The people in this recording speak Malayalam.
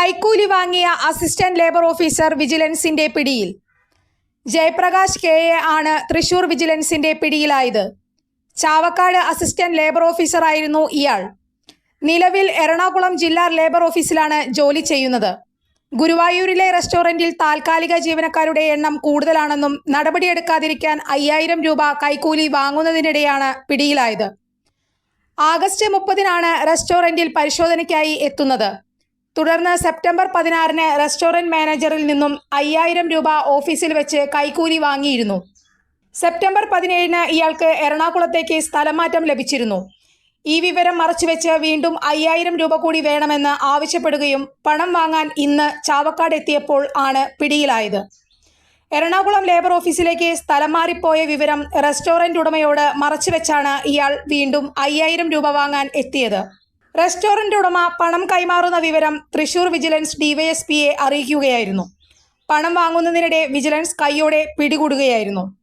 കൈക്കൂലി വാങ്ങിയ അസിസ്റ്റന്റ് ലേബർ ഓഫീസർ വിജിലൻസിന്റെ പിടിയിൽ. ജയപ്രകാശ് കെ എ ആണ് തൃശൂർ വിജിലൻസിന്റെ പിടിയിലായത്. ചാവക്കാട് അസിസ്റ്റന്റ് ലേബർ ഓഫീസറായിരുന്നു ഇയാൾ. നിലവിൽ എറണാകുളം ജില്ലാ ലേബർ ഓഫീസിലാണ് ജോലി ചെയ്യുന്നത്. ഗുരുവായൂരിലെ റെസ്റ്റോറന്റിൽ താൽക്കാലിക ജീവനക്കാരുടെ എണ്ണം കൂടുതലാണെന്നും നടപടിയെടുക്കാതിരിക്കാൻ അയ്യായിരം രൂപ കൈക്കൂലി വാങ്ങുന്നതിനിടെയാണ് പിടിയിലായത്. ആഗസ്റ്റ് മുപ്പതിനാണ് റെസ്റ്റോറന്റിൽ പരിശോധനയ്ക്കായി എത്തുന്നത്. തുടർന്ന് സെപ്റ്റംബർ പതിനാറിന് റെസ്റ്റോറന്റ് മാനേജറിൽ നിന്നും അയ്യായിരം രൂപ ഓഫീസിൽ വെച്ച് കൈക്കൂലി വാങ്ങിയിരുന്നു. സെപ്റ്റംബർ പതിനേഴിന് ഇയാൾക്ക് എറണാകുളത്തേക്ക് സ്ഥലമാറ്റം ലഭിച്ചിരുന്നു. ഈ വിവരം മറച്ചുവെച്ച് വീണ്ടും അയ്യായിരം രൂപ കൂടി വേണമെന്ന് ആവശ്യപ്പെടുകയും പണം വാങ്ങാൻ ഇന്ന് ചാവക്കാട് എത്തിയപ്പോൾ ആണ് പിടിയിലായത്. എറണാകുളം ലേബർ ഓഫീസിലേക്ക് സ്ഥലം മാറിപ്പോയ വിവരം റെസ്റ്റോറന്റ് ഉടമയോട് മറച്ചുവെച്ചാണ് ഇയാൾ വീണ്ടും അയ്യായിരം രൂപ വാങ്ങാൻ എത്തിയത്. റെസ്റ്റോറന്റ് ഉടമ പണം കൈമാറുന്ന വിവരം തൃശൂർ വിജിലൻസ് ഡിവൈഎസ്പിയെ അറിയിക്കുകയായിരുന്നു. പണം വാങ്ങുന്നതിനിടെ വിജിലൻസ് കൈയോടെ പിടികൂടുകയായിരുന്നു.